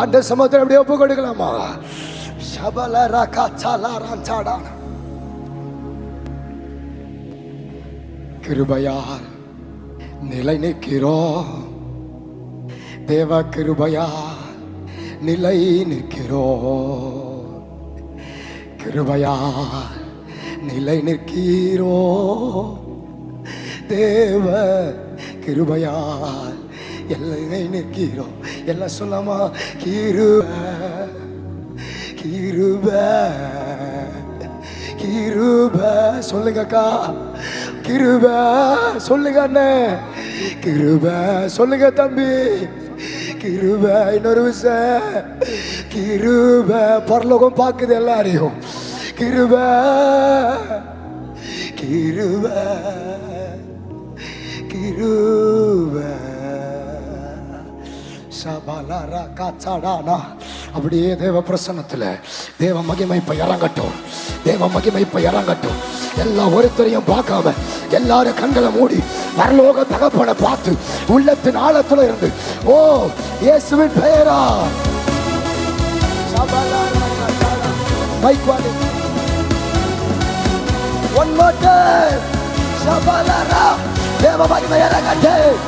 அந்த சமூகத்தில் அப்படியே ஒப்பு கொடுக்கலாமா? சபல ரகா சலா ராஞ்சாடா கிருபையால் நிலை நிற்கிறோம் தேவ கிருபையா நிலை நிற்கிறோம் கிருபையா நிலை நிற்கிறோம் தேவ கிருபையா எல்லை நிற்கிறோம் எல்லாம் சொல்லாமா? கிருப கிருப கிருப. சொல்லுங்கக்கா கிருப சொல்லுங்க அண்ணன் கிருப சொல்லுங்க தம்பி. கிருப இன்னொரு விஷயம் கிருப பரலோகம் பார்க்குது எல்லாரையும். கிருப கிருப கிருப. அப்படியே தேவ பிரசனத்தில் தேவ மகிமை இப்போ இறங்கட்டும் தேவ மகிமை இப்போ இறங்கட்டும் எல்லா ஒருத்தரையும் பார்க்காம எல்லாரும் கண்களை மூடி வரலோக தகப்பனை பார்த்து உள்ளத்தின் ஆழத்துல இருந்து ஓ இயேசுவின் பெயரா? மைக் வாலி. One more time. தேவ மகிமை இறங்கட்டும்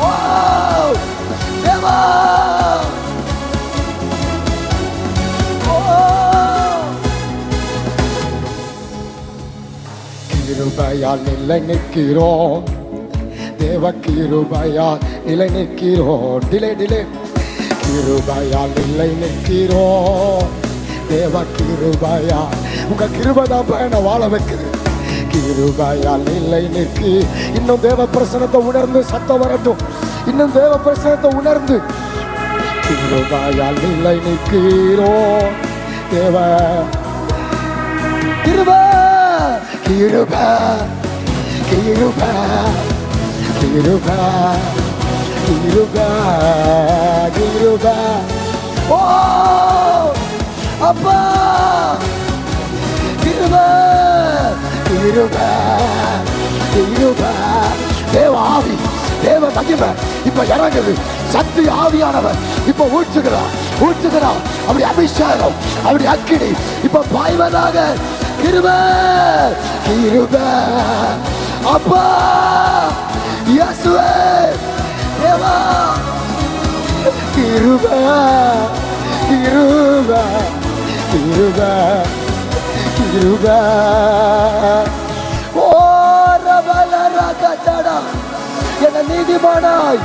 ஓ கிருபையால் நிலை நிற்கிறோம். தேவ கிருபையால் நிலை நிற்கிறோம். டிலே டிலே. கிருபையால் நிலை நிற்கிறோம். தேவ கிருபையால் உங்க கிருபைதான் பயண வாழ வைக்கிறது கிருபையால் நிலை நிற்கி இன்னும் தேவ பிரசனத்தை உணர்ந்து சத்தம் வரட்டும். இன்னும் தேவ பிரசனத்தை உணர்ந்து. கிருபையால் நிலை நிற்கிறோ தேவ கிருப கிருப கிருப கிருப கிருப கிருப. ஓ அப்பா கிருப கிருப கிருப. தேவ தேவ மகிமை. இப்ப இறங்குது. சக்தி ஆவியானவர். இப்ப ஊற்றுகிறார். ஊற்றுகிறார். அப்படி அபிஷேகம் அப்படி அக்கினி. இப்ப பாய்வதாக கிருப கிருப. அப்பா இயேசுவே தேவா கிருப கிருப கிருப கிருப. என்ன நீதிமானாய்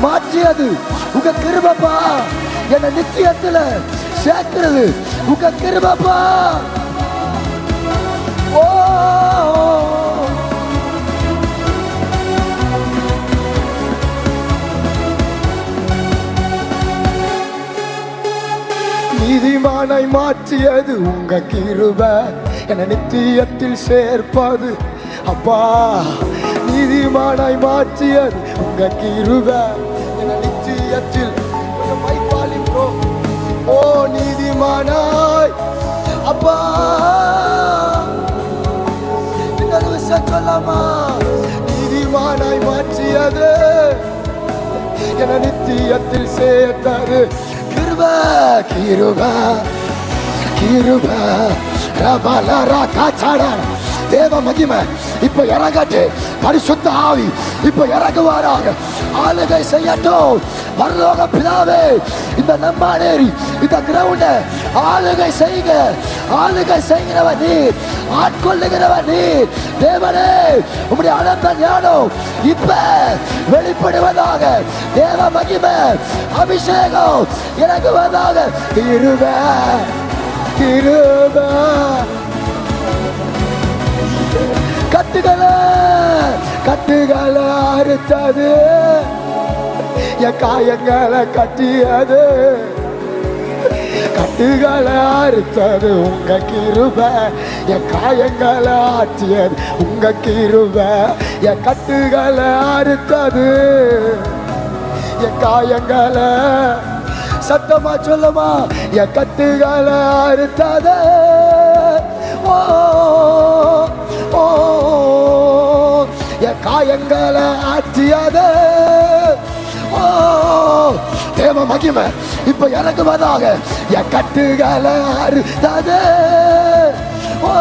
மாற்றியது. உங்க கிருபப்பா என்ன நித்தியத்துல சேர்க்கிறது. உங்க கிருபப்பா. ஓ! நீதிமானை மாற்றியது உங்க கிருப. என நித்தியத்தில் சேர்ப்பது. அப்பா! நீதிமானாய் மாற்றியது உங்க கிருப என நிச்சயத்தில் ஓ நீதிமானாய். அப்பா. சொல்லமா நீதிமானாய் மாற்றியது. என நித்தியத்தில் சேர்த்தாரு கிருப கிருப கிருப. ரபலரா காச்சாடா தேவ மகிமை இப்ப இறங்கட்டு. பரிசுத்த ஆவி இப்ப இறங்குவாராக. ஆளுகை செய்யட்டும். பரலோக பிதாவே இந்த நம்மானேரி இந்த கிரவுண்ட ஆளுகை செய்யுங்க ஆளுகை செய்கிறவ நீ ஆட்கொள்ளுகிறவ நீ தேவனே உங்களுடைய அனந்த ஞானம் இப்ப வெளிப்படுவதாக. தேவ மகிமை அபிஷேகம் இறங்குவதாக. இருவ கிருப கட்டுகளை கட்டுகளை அறுத்தது. என் காயங்களை கட்டியது. கட்டுகளை அறுத்தது உங்க கிருப. என் காயங்களை ஆற்றியது உங்க கிருப. என் கட்டுகளை அறுத்தது. என் காயங்களை சத்தமா சொல்லுமா. என் கட்டுகளை அறுத்தது. ஓ ஓ. காயங்களை ஆற்றியது. தேவ மகிமை இப்ப இறங்குவதாக என் கட்டுகளை அறுத்தது. ஓ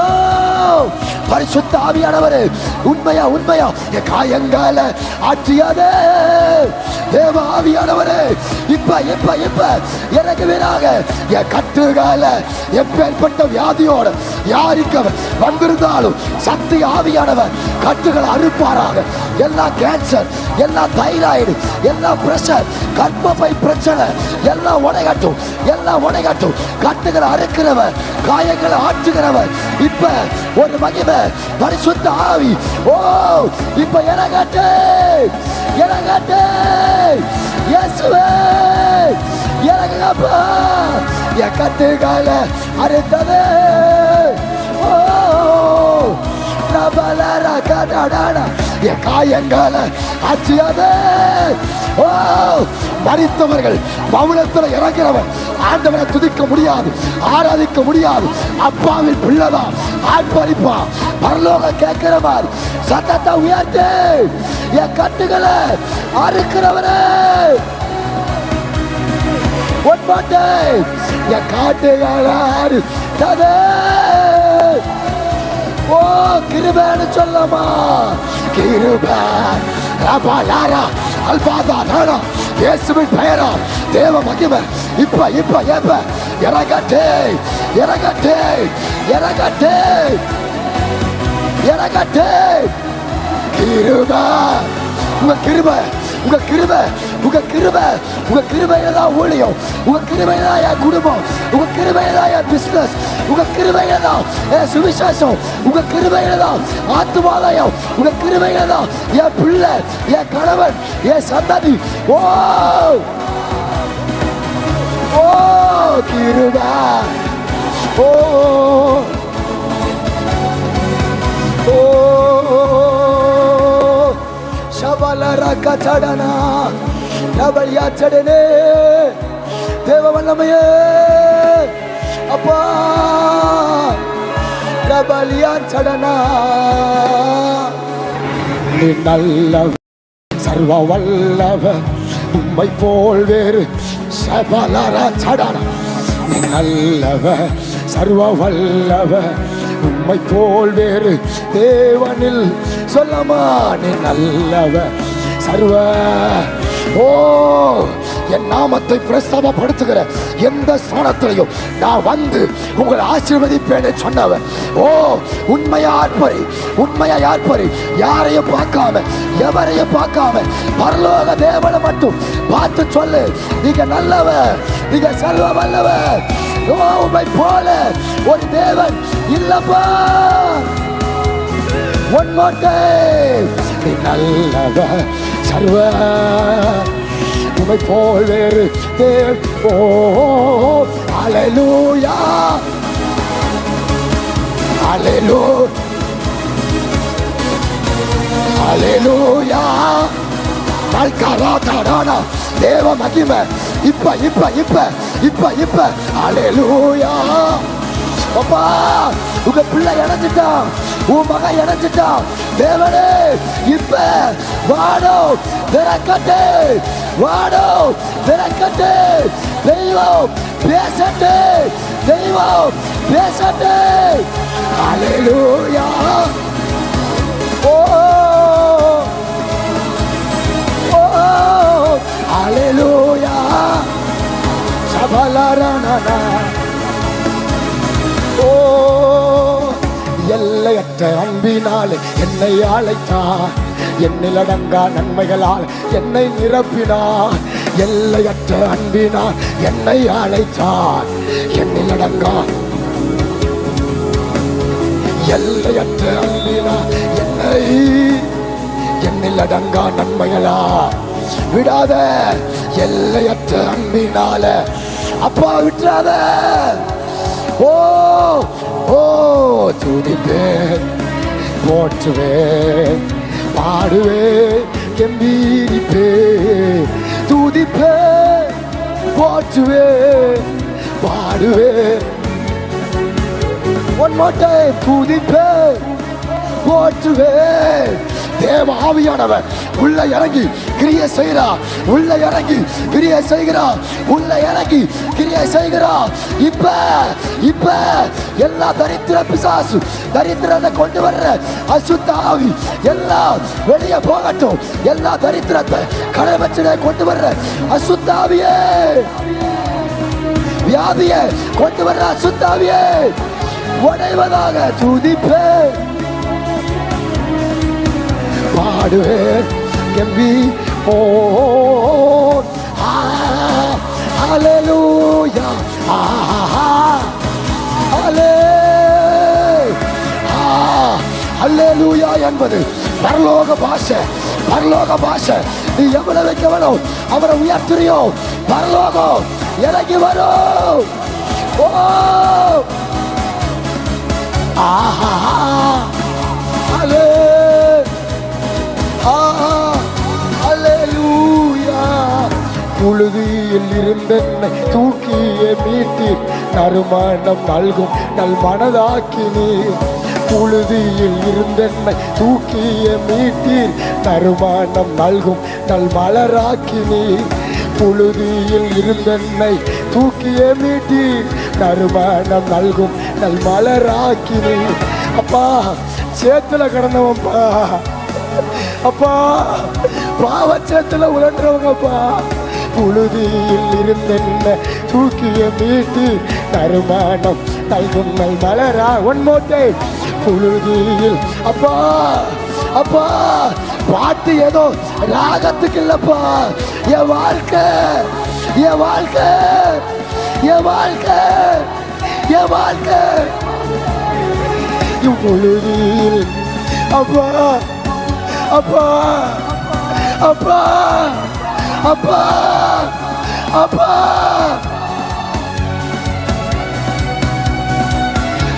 பரிசுத்த ஆவியானவர் உண்மையா உண்மையா? என் காயங்கால ஆற்றியாதே. தேவ ஆவியானவரே இப்ப இப்ப இப்ப இறங்குவீராக. என் கட்டுகால எப்பேற்பட்ட வியாதியோட யாருக்கு அவர் வந்திருந்தாலும் சக்தி ஆவியானவர் கட்டுகளை அறுப்பாராக. எல்லா கேன்சர் எல்லா தைராய்டு எல்லா பிரஷர் கர்ப்பப்பை பிரச்சனை எல்லாம் உடைகட்டும் எல்லாம் உடைகட்டும் கட்டுகளை அறுக்கிறவர் காயங்களை ஆற்றுகிறவர். இப்ப ஒரு மகிமை பரிசுத்த ஆவி. ஓ இப்ப இறங்கட்டு. இறங்கட்டு. இயேசுவே இறங்கப்பா என் கட்டுகளை அறுத்தது. என் காயங்களை ஆச்சியது ஓ மறித்தவர்கள் மௌனத்தில் இறங்கிறவன் ஆண்டவனை துதிக்க முடியாது ஆராதிக்க முடியாது. அப்பாவின் பிள்ளைதான் ஆட்பளிப்பா பரலோக கேட்கிற மாதிரி சத்தத்தை உயர்த்து என் கட்டுகளை அறுக்கிறவனே ஒன்பாட்டை என் காட்டுகளை அறுத்தது. ஓ கிருபேன்னு சொல்லமா. கிருபே. ரபா யாரா? அல்பாதா நானா? இயேசுவின் பெயரா? தேவ மகிமை. இப்ப இப்ப ஏப்ப இறங்கட்டே இறங்கட்டே இறங்கட்டே. இறங்கட்டே. கிருபா. உங்க கிருபை. உங்க கிருபை உங்க கிருபை உங்க கிருபையில தான் ஊழியம். உங்க கிருபையில தான் என் குடும்பம். உங்க கிருபையில தான் என் பிசினஸ் உங்க கிருபையில தான் என் சுவிசேஷம். உங்க கிருபையில தான் ஆத்துமாலயம். உங்க கிருபையில தான் என் பிள்ளை என் கணவன் என் சந்ததி. ஓ! ஓ கிருபா. ஓ! ரக்கா சடனா? டபடியா சடனே. தேவ வல்லமையே அப்பா. டபலியா சடனா. நீ நல்ல சர்வ வல்லவ உம்மை போல் வேறு சபலரா சடனா. நீ நல்லவ சர்வ வல்லவ உம்மை போல் வேறு தேவனில் சொல்லமா? நீ நல்லவ சர்வ. ஓ என் நாமத்தை பிரஸ்தாபப்படுத்துகிற எந்த ஸ்தானத்திலையும் நான் வந்து உங்களை ஆசீர்வதிப்பேன்னு சொன்னவன். ஓ உண்மையா ஆர்ப்பரி உண்மையா ஆர்ப்பரி யாரையும் பார்க்காம எவரையும் பார்க்காம பரலோக தேவனை மட்டும் பார்த்து சொல்லு. நீங்க நல்லவ நீங்க செல்வ வல்லவ ஓ உண்மை போல ஒரு தேவன் இல்லப்பா. ஒன் மோட்டை நீ நல்லவ சர்வ. உமை போல் வேறு தேர் ஓ அலையூயா அலையூ அலையூயா மல்காரா தாடானா தேவ மகிமை. இப்ப இப்ப இப்ப இப்ப இப்ப. அலலூயா. அப்பா உங்க பிள்ளை இணைஞ்சிட்டான். உன் மகன் இணைஞ்சிட்டான். தேவனே இப்ப வாடோ திறக்கட்டு வாடோ திறக்கட்டு தெய்வம் பேசட்டு தெய்வம் பேசட்டு அலையூயா ஓ ஓ அலையூயா சபலரணனா ஓ எல்லையற்ற அன்பினால் என்னை அழைத்தார். என்னில் அடங்கா நன்மைகளால் என்னை நிரப்பினார். எல்லையற்ற அன்பினால் என்னை அழைத்தார். என்னில் அடங்கா எல்லையற்ற அன்பினா என்னை என்னில் அடங்கா நன்மைகளா விடாத எல்லையற்ற அன்பினால. அப்பா விட்டுறாத. ஓ ஓ. துதிப்பேன் போற்றுவேன் பாடுவேன் கம்பீரிப்பேன் துதிப்பேன் போற்றுவேன் பாடுவேன் ஒன் மோட்டை துதிப்பேன் போற்றுவேன் தேவ ஆவியானவர் உள்ள இறங்கி கிரிய செய்யறா உள்ள இறங்கி கிரியை செய்கிறார். உள்ள இறங்கி கிரியை செய்கிறார். இப்ப இப்ப எல்லா தரித்திர பிசாசு தரித்திரத்தை கொண்டு வர்ற அசுத்த ஆவி எல்லாம் வெளியே போகட்டும். எல்லா தரித்திரத்தை கடவச்சனை கொண்டு வர்ற அசுத்த ஆவியே. வியாதியை கொண்டு வர்ற அசுத்த ஆவியே. உடைவதாக துதிப்பேன். பாடுவேன். கம்பி ஓ ஹalleluya ஹalleluya என்பது பரலோக பாஷை பரலோக பாஷை. நீ எவ்வளவு வைக்க வேணும் அவரை உயர்த்துறியோ பரலோகம் இறங்கி வரும். ஓ ஆஹா அலே புழுதியில் இருந்தென்னை தூக்கிய மீட்டீர். நறுமணம் நல்கும் நல் மனதாக்கினீர் புழுதியில் இருந்தென்னை தூக்கிய மீட்டீர். நறுமணம் நல்கும் நல் மலராக்கினீர் புழுதியில் இருந்தென்னை தூக்கிய மீட்டீர். நறுமணம் நல்கும் நல் மலராக்கினீர் அப்பா சேத்துல கிடந்தவன்ப்பா அப்பா பாவச்சேத்துல உழன்றவங்கப்பா. புழுதியில் இருந்தென்ன தூக்கிய மீட்டு நறுமானம் நல்கும் மலரா? ஒன்மோட்டை புழுதியில் அப்பா அப்பா பாட்டு ஏதோ ராகத்துக்கு இல்லப்பா என் வாழ்க்கை என் வாழ்க்கை என் வாழ்க்கை என் வாழ்க்கை. இப்பொழுதில் அப்பா அப்பா அப்பா. அப்பா அப்பா.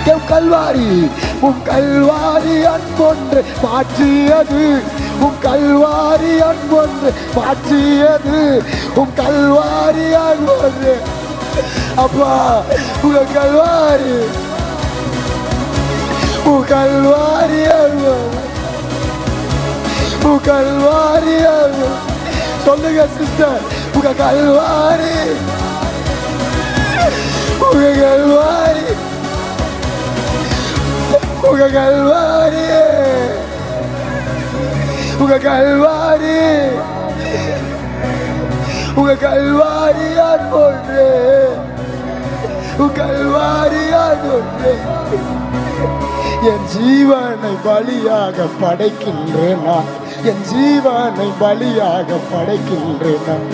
என் கல்வாரி உன் கல்வாரி அன்பொன்று மாற்றியது. உன் கல்வாரி அன்பொன்று மாற்றியது. உன் கல்வாரி அன்பொன்று. அப்பா உங்க கல்வாரி. உன் கல்வாரி அன்பொன்று. உன் கல்வாரி அன்பொன்று. சொல்லுங்க சிஸ்டர் உங்க கல்வாரி. உங்க கல்வாரி. உங்க கல்வாரி. உங்க கல்வாரி. உங்க கல்வாரியான் ஒன்று உங்க கல்வாரியான் ஒன்று என் ஜீவனை பலியாக படைக்கின்றேன் நான். என் ஜீவனை பலியாக படைக்கின்றேன்? நான்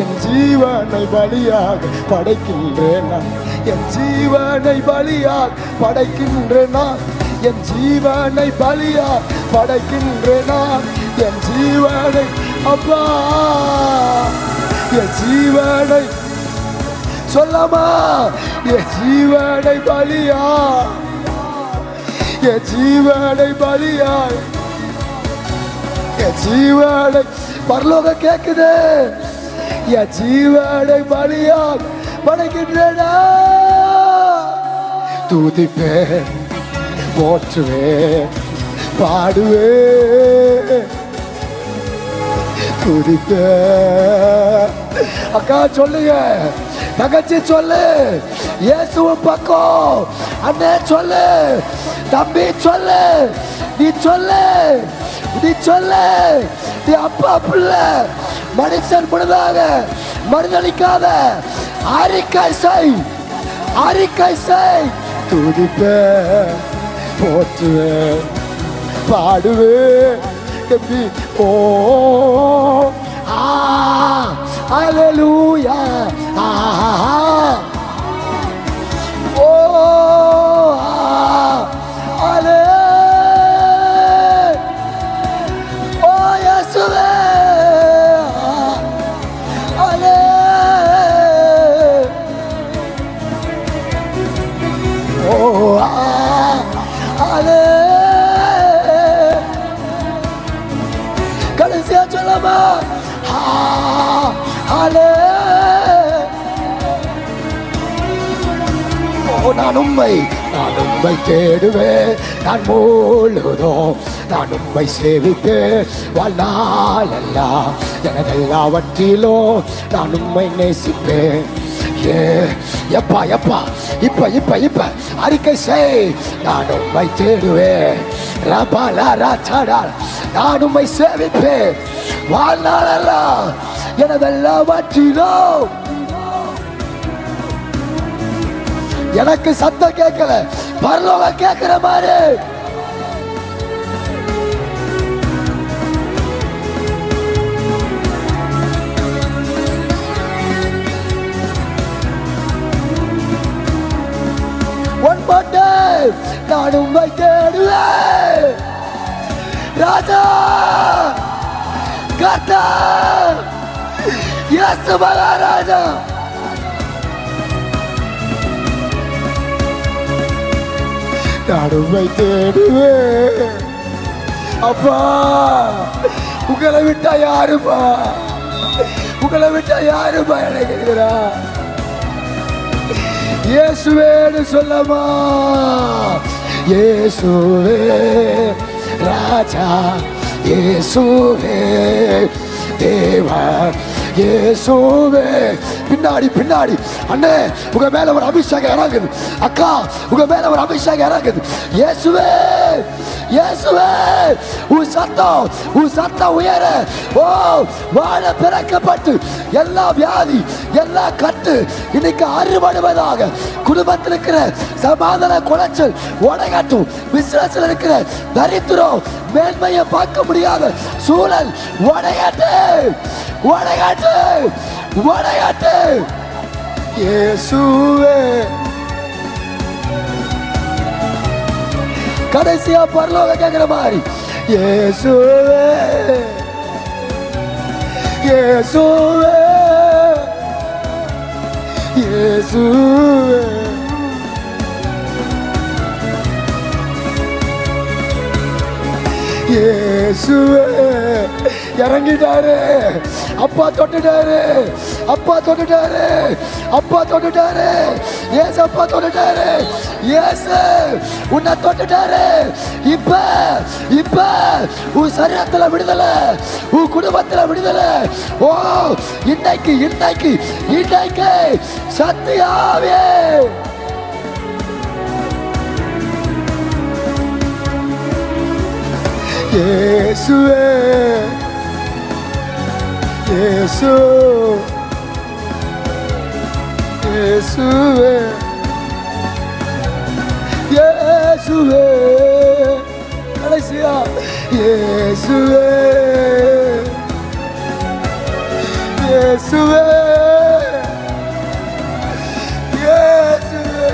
என் ஜீவனை பலியாக படைக்கின்றேன்? நான் என் ஜீவனை பலியாக படைக்கின்றேன்? நான் என் ஜீவனை பலியாக படைக்கின்றேனா? என் ஜீவனை அப்பா! என் ஜீவனை சொல்லமா என் ஜீவனை பலியா என் ஜீவனை பலியாய் என் ஜீவனை பரலோக கேக்குது. என் ஜீவனை பலியா படைக்கின்றனா தூதிப்பே போற்றுவே பாடுவே தூதிப்பே அக்கா சொல்லுங்க. தங்கச்சி சொல்லு. இயேசுவ பக்கம். அண்ணே சொல்லு. தம்பி சொல்லு. நீ சொல்லு. நீ சொல்லு. நீ அப்பா பிள்ளை. மனுஷன் முழுதாக மறுதளிக்காத. அறிக்கை செய். அறிக்கை செய். துதிப்ப போற்றுவே பாடுவே எப்படி ஓ. ஆ. ஹalleluya. ஆ. ஓ. உம்மை நான் உம்மை தேடுவேன். நான் முழுதும் நான் உம்மை சேவித்து வாழ்நாள் எல்லாம் எனதெல்லாவற்றிலும் நான் உம்மை நேசிப்பேன். ஏ எப்பா எப்பா இப்ப இப்ப இப்ப அறிக்கை செய். நான் உம்மை தேடுவேன். ரபா லா ரா நான் உம்மை சேவிப்பேன். வாழ்நாளெல்லாம் எனதெல்லாவற்றிலும் எனக்கு சத்தம் கேட்கல. பரலோக கேட்கிற மாதிரி. நான் உண்மை தேடுவேன். ராஜா கர்த்தா இயேசு மகாராஜா. நான் உண்மை தேடுவேன். அப்பா உங்களை விட்டா யாருப்பா? உங்களை விட்டா யாருப்பா எனக்குறா இயேசுவேன்னு சொல்லமா? இயேசுவே ராஜா இயேசுவே தேவா இயேசுவே பின்னாடி பின்னாடி. அண்ணே உங்க மேல ஒரு அபிஷேகம் இறங்குது. அக்கா உங்க மேல ஒரு அபிஷேகம் இறங்குது. இயேசுவே இயேசுவே உன் சத்தம் உன் சத்தம் உயர. ஓ வாழ பிறக்கப்பட்டு எல்லா வியாதி எல்லா கட்டு இன்னைக்கு அறுபடுவதாக. குடும்பத்தில் இருக்கிற சமாதான குலைச்சல் உடையாட்டும். பிசினஸ்ல இருக்கிற தரித்திரம் மேன்மையை பார்க்க முடியாத சூழல் உடையாட்டு உடையாட்டு உடையாட்டு. இயேசுவே. கடைசியா பரலோக கேட்கிற மாதிரி. இயேசுவே. இயேசுவே. இயேசுவே. இயேசுவே. இறங்கிட்டாரு. அப்பா தொட்டுட்டாரு. அப்பா தொட்டுட்டாரு. அப்பா தொட்டுட்டாரு. ஏசப்பா தொட்டுட்டாரு ஏசு உன்னை தொட்டுட்டாரு. இப்ப இப்ப உன் சரீரத்துல விடுதலை உன் குடும்பத்துல விடுதலை. ஓ இன்னைக்கு இன்னைக்கு இன்னைக்கு சத்தியாவே இயேசுவே இயேசு. இயேசுவே. இயேசுவே. கடைசியா இயேசுவே. இயேசுவே. இயேசுவே.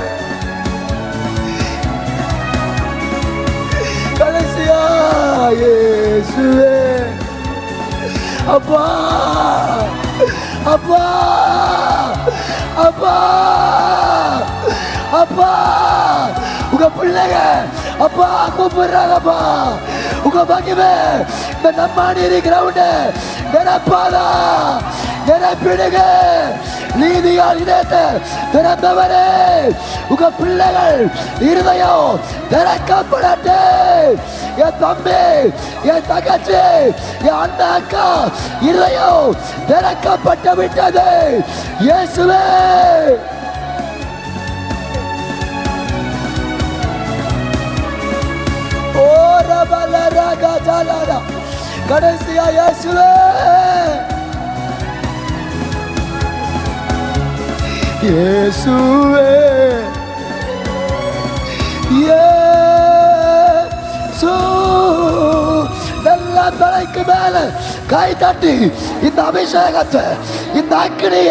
கடைசியா இயேசுவே. அப்பா அப்பா. அப்பா! அப்பா! உங்க பிள்ளைங்க அப்பா கூப்பிடுறாங்கப்பா உங்க மகிமை இந்த நம்மாடி கிரவுண்டு நினைப்பாதா நினைப்பிடுங்க நீதியால் இதயத்தை திறந்தவரே. உங்க பிள்ளைகள் இருதயம் திறக்கப்படட்டு என் தம்பி என் தங்கச்சி என் அண்ணா அக்கா இருதயம் திறக்கப்பட்டு விட்டது. இயேசுவே. ஓ ரபல கடைசியா இயேசுவே. இயேசுவே. இயேசு. தலைக்கு மேல கை தட்டி இந்த அபிஷேகத்தை இந்த அக்கினிய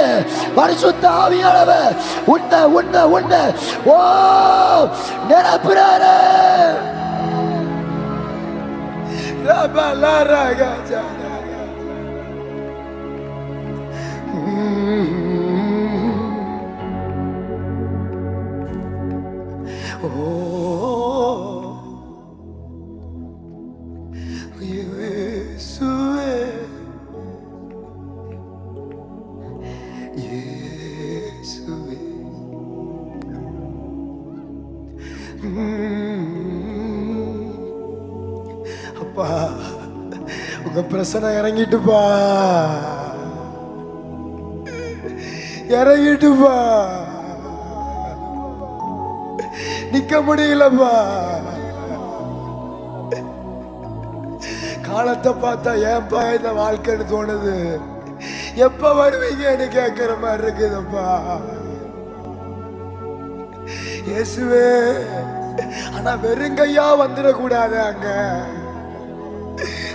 பரிசுத்த ஆவியானவ உன்ன உன்ன உன்ன ஓ நிரப்புறாரு. ரபலா ராஜா இறங்கிட்டுப்பா உங்க பிரச்சனை இறங்கிட்டுப்பா. இறங்கிட்டுப்பா. நிக்க முடியலப்பா. காலத்தை பார்த்தா ஏன்பா இந்த வாழ்க்கைன்னு தோணுது? எப்ப வருவீங்கன்னு கேட்கிற மாதிரி இருக்குதுப்பா. இயேசுவே ஆனா வெறுங்கையா வந்துடக்கூடாது அங்க.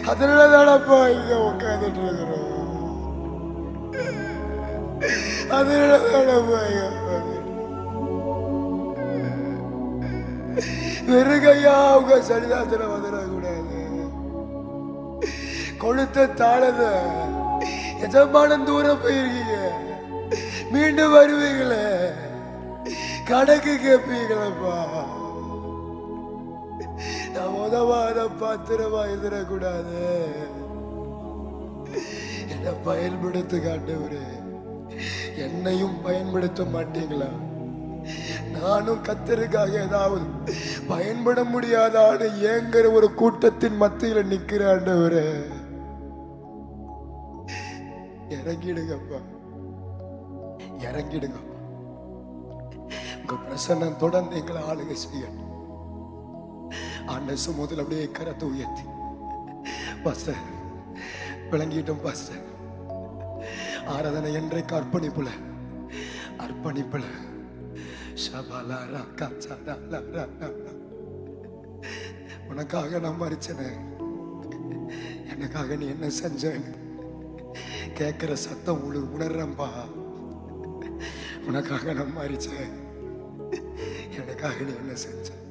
அதனால தானப்பா இங்க உட்காந்துட்டு இருக்கிறோம் அதனால தானப்பா வெறுகையா அவங்க வெறுங்கையா உங்க சரிதாத்துல வந்துடக்கூடாது. கொளுத்த தாழத எஜமான தூரம் போயிருக்கீங்க. மீண்டும் வருவீங்களே. கணக்கு கேட்பீங்களப்பா உதவாத பாத்திரமா இருந்துடக்கூடாது என்ன பயன்படுத்த காட்டவரு என்னையும் பயன்படுத்த மாட்டீங்களா? நானும் கத்தருக்காக ஏதாவது பயன்பட முடியாத ஆளு ஏங்கிற ஒரு கூட்டத்தின் மத்தியில நிக்கிற ஆண்டவரு. இறங்கிடுங்கப்பா. இறங்கிடுங்கப்பா. உங்க பிரசன்னம் தொடர்ந்து எங்களை ஆளுகை செய்யணும் ஆண்ட சுமூதில் அப்படியே கரத்தை உயர்த்தி. பாஸ்டர் விளங்கிட்டோம் பாஸ்டர். ஆராதனை என்றைக்கு அர்ப்பணிப்புல? அர்ப்பணிப்புல. ஷபலரா கச்சடலரா. உனக்காக நான் மறிச்சனே எனக்காக நீ என்ன செஞ்சேன்னு கேட்கிற சத்தம் உங்களுக்கு உணர்றம்பா. உனக்காக நான் மறிச்சேன் எனக்காக நீ என்ன செஞ்சேன்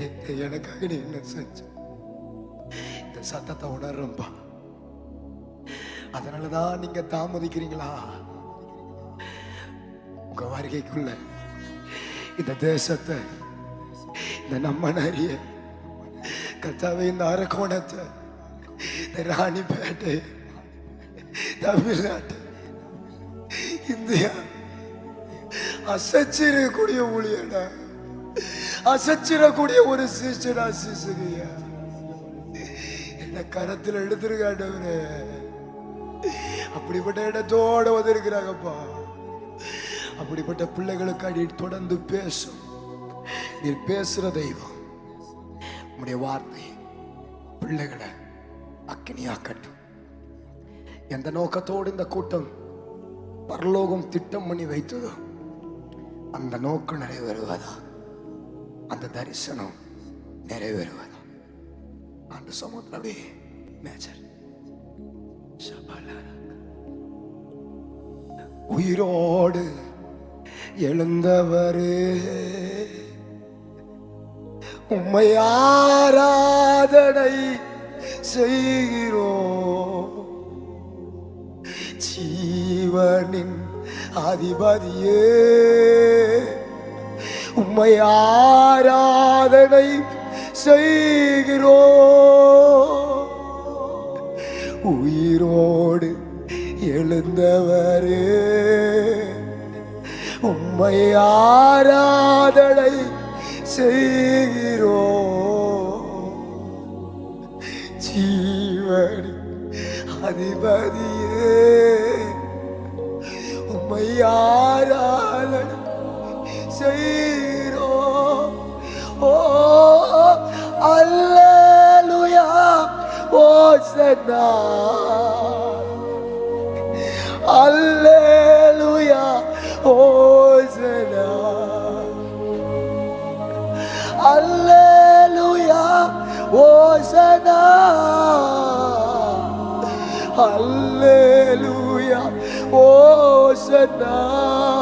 எனக்காக நீ என்ன செஞ்ச? இந்த சத்தத்தை உணர்றப்பா அதனாலதான் நீங்க தாமதிக்கிறீங்களா? உங்க வருகைக்குள்ள இந்த தேசத்தை இந்த நம்ம நிறைய கத்தாவை இந்த அரக்கோணத்தை இந்த ராணிப்பேட்டை தமிழ்நாட்டு இந்தியா அசைச்சிருக்கக்கூடிய ஊழியடா அசைச்சிடக்கூடிய ஒரு சிஸ்டரா சிசுகையா? என்ன கரத்தில் எடுத்திருக்காண்டவரு அப்படிப்பட்ட இடத்தோட வந்திருக்கிறாங்கப்பா. அப்படிப்பட்ட பிள்ளைகளுக்கு அடி தொடர்ந்து பேசும். நீ பேசுற தெய்வம். உடைய வார்த்தை பிள்ளைகளை அக்கினியாக்கட்டும். எந்த நோக்கத்தோடு இந்த கூட்டம் பரலோகம் திட்டம் பண்ணி வைத்ததோ அந்த நோக்கம் நிறைவேறுவதா? அந்த தரிசனம் நிறைவேறுவதா? அந்த சமுத்திரவே மேஜர் உயிரோடு எழுந்தவரே உம்மை செய்கிறோ ஜீவனின் அதிபதியே. உம்மை ஆராதனை செய்கிறோ உயிரோடு எழுந்தவரே உம்மை ஆராதனை செய்கிறோ ஜீவனி அதிபதியே உம்மை ஆராதனை செய்கிறோம். Oh, oh, oh Alleluia, Hosanna. Alleluia, Hosanna. Alleluia, Hosanna. Alleluia, Hosanna.